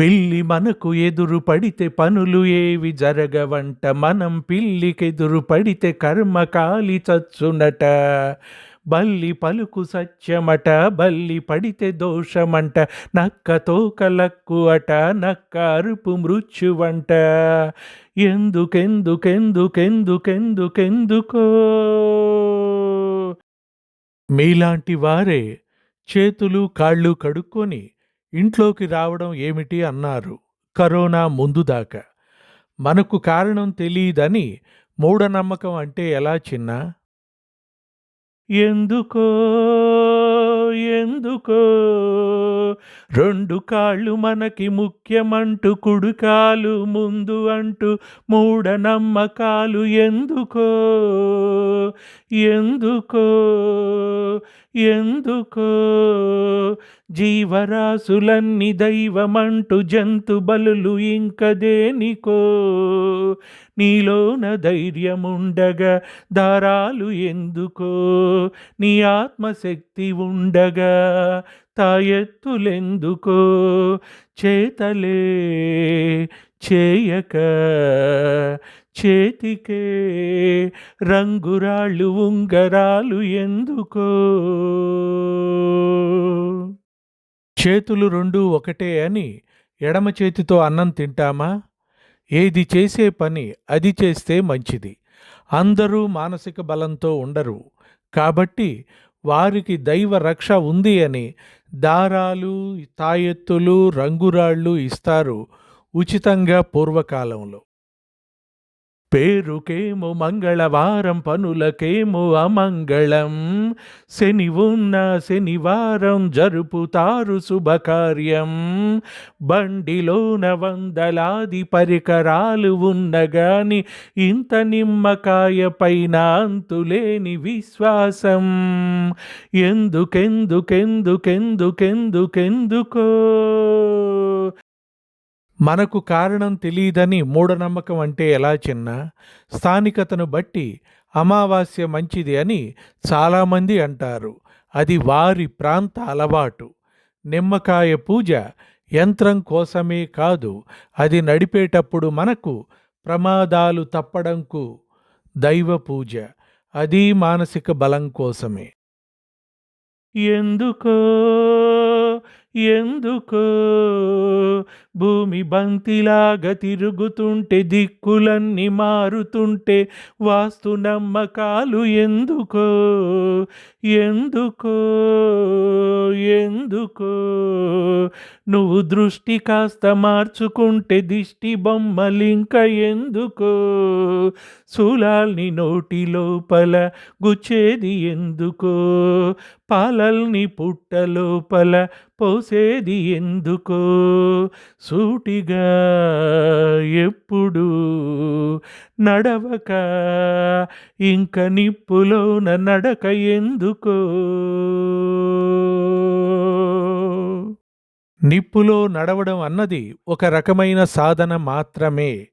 పిల్లి మనకు ఎదురు పడితే పనులు ఏవి జరగవంట. మనం పిల్లికెదురు పడితే కర్మ కాలి చచ్చునట. బల్లి పలుకు సత్యమట బల్లి పడితే దోషమంట. నక్క తోకలక్కు అట నక్క అరుపు మృత్యువంట. ఎందుకెందుకెందుకెందుకెందుకెందుకో? మీలాంటి వారే చేతులు కాళ్ళు కడుక్కొని ఇంట్లోకి రావడం ఏమిటి అన్నారు కరోనా ముందు దాకా. మనకు కారణం తెలియదని మూఢనమ్మకం అంటే ఎలా చిన్న? ఎందుకో ఎందుకో రెండు కాళ్ళు మనకి ముఖ్యమంటూ కుడుకాలు ముందు అంటూ మూఢనమ్మకాలు ఎందుకో ఎందుకో ఎందుకో? జీవరాశులన్నీ దైవమంటూ జంతు బలులు ఇంక దేనికో? నీలోన ధైర్యముండగా దారాలు ఎందుకో? నీ ఆత్మశక్తి ఉండగా తాయెత్తులెందుకో? చేతలే చేయక చేతికే రంగురాళ్ళు ఉంగరాలు ఎందుకో? చేతులు రెండు ఒకటే అని ఎడమ చేతితో అన్నం తింటామా? ఏది చేసే పని అది చేస్తే మంచిది. అందరూ మానసిక బలంతో ఉండరు. కాబట్టి వారికి దైవ రక్ష ఉంది అని దారాలు తాయెత్తులు రంగురాళ్ళు ఇస్తారు ఉచితంగా పూర్వకాలంలో. పేరుకేమో మంగళవారం పనులకేమో అమంగళం. శని ఉన్న శనివారం జరుపుతారు శుభకార్యం. బండిలోన వందలాది పరికరాలు ఉన్నగాని ఇంత నిమ్మకాయ పైన అంతులేని విశ్వాసం. ఎందుకెందుకెందుకెందుకెందుకెందుకో? మనకు కారణం తెలియదని మూఢనమ్మకం అంటే ఎలా చిన్న స్థానికతను బట్టి అమావాస్య మంచిది అని చాలామంది అంటారు. అది వారి ప్రాంత అలవాటు. నిమ్మకాయ పూజ యంత్రం కోసమే కాదు అది నడిపేటప్పుడు మనకు ప్రమాదాలు తప్పడంకు దైవ పూజ. అది మానసిక బలం కోసమే. ఎందుకో ఎందుకో? భూమి బంతిలాగా తిరుగుతుంటే దిక్కులన్నీ మారుతుంటే వాస్తు నమ్మకాలు ఎందుకో? ఎందుకో? ఎందుకో? నువ్వు దృష్టి కాస్త మార్చుకుంటే దిష్టి బొమ్మలింక ఎందుకో? శూలాల్ని నోటి లోపల గుచ్చేది ఎందుకో? పాలల్ని పుట్ట లోపల పోసేది ఎందుకో? సూటిగా ఎప్పుడు నడవక ఇంక నిప్పులోన నడక ఎందుకో? నిప్పులో నడవడం అన్నది ఒక రకమైన సాధన మాత్రమే.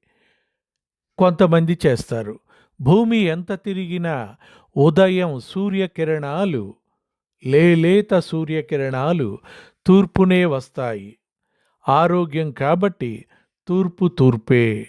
కొంతమంది చేస్తారు. భూమి ఎంత తిరిగినా ఉదయం సూర్యకిరణాలు లేలేత సూర్యకిరణాలు తూర్పునే వస్తాయి. ఆరోగ్యం కాబట్టి తూర్పు తూర్పే.